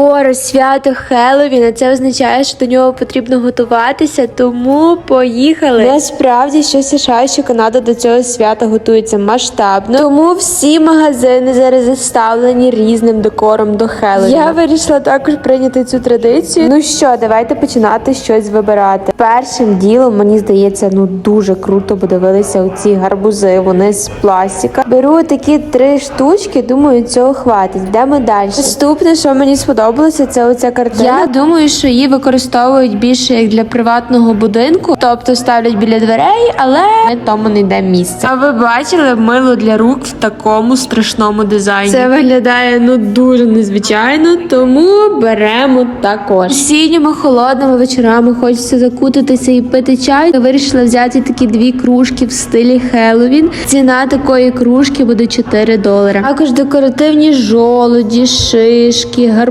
Скоро свято Хеллоуіна, це означає, що до нього потрібно готуватися, тому поїхали. Насправді, що США, що Канада до цього свята готується масштабно, тому всі магазини зараз заставлені різним декором до Хеллоуіна. Я вирішила також прийняти цю традицію. Ну що, давайте починати щось вибирати. Першим ділом мені здається, ну дуже круто подивилися оці гарбузи. Вони з пластика. Беру такі три штучки. Думаю, цього хватить. Йдемо далі. Наступне, що мені сподобалося, це оця картина. Я думаю, що її використовують більше як для приватного будинку, тобто ставлять біля дверей, але тому не йде місце. А ви бачили мило для рук в такому страшному дизайні? Це виглядає ну дуже незвичайно, тому беремо також. Осінніми холодними вечорами хочеться закутатися і пити чай. Я вирішила взяти такі дві кружки в стилі Хеллоуін. Ціна такої кружки буде 4 долари. Також декоративні жолоді, шишки, гарбузи.